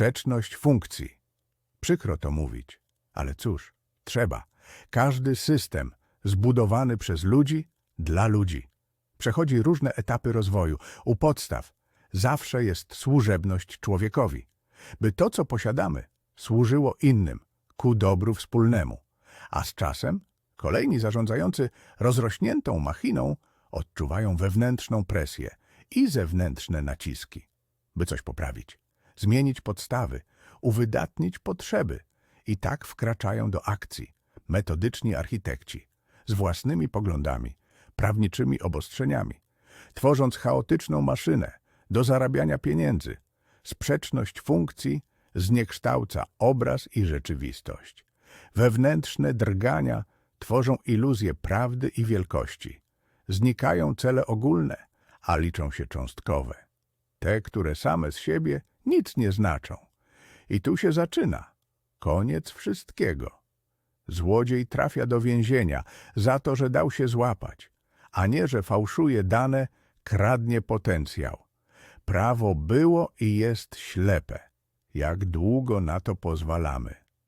Sprzeczność funkcji. Przykro to mówić, ale cóż, trzeba. Każdy system zbudowany przez ludzi dla ludzi przechodzi różne etapy rozwoju. U podstaw zawsze jest służebność człowiekowi, by to, co posiadamy, służyło innym, ku dobru wspólnemu. A z czasem kolejni zarządzający rozrośniętą machiną odczuwają wewnętrzną presję i zewnętrzne naciski, by coś poprawić, zmienić podstawy, uwydatnić potrzeby i tak wkraczają do akcji metodyczni architekci z własnymi poglądami, prawniczymi obostrzeniami, tworząc chaotyczną maszynę do zarabiania pieniędzy. Sprzeczność funkcji zniekształca obraz i rzeczywistość. Wewnętrzne drgania tworzą iluzję prawdy i wielkości. Znikają cele ogólne, a liczą się cząstkowe. Te, które same z siebie nic nie znaczą. I tu się zaczyna. Koniec wszystkiego. Złodziej trafia do więzienia za to, że dał się złapać, a nie, że fałszuje dane, kradnie potencjał. Prawo było i jest ślepe. Jak długo na to pozwalamy?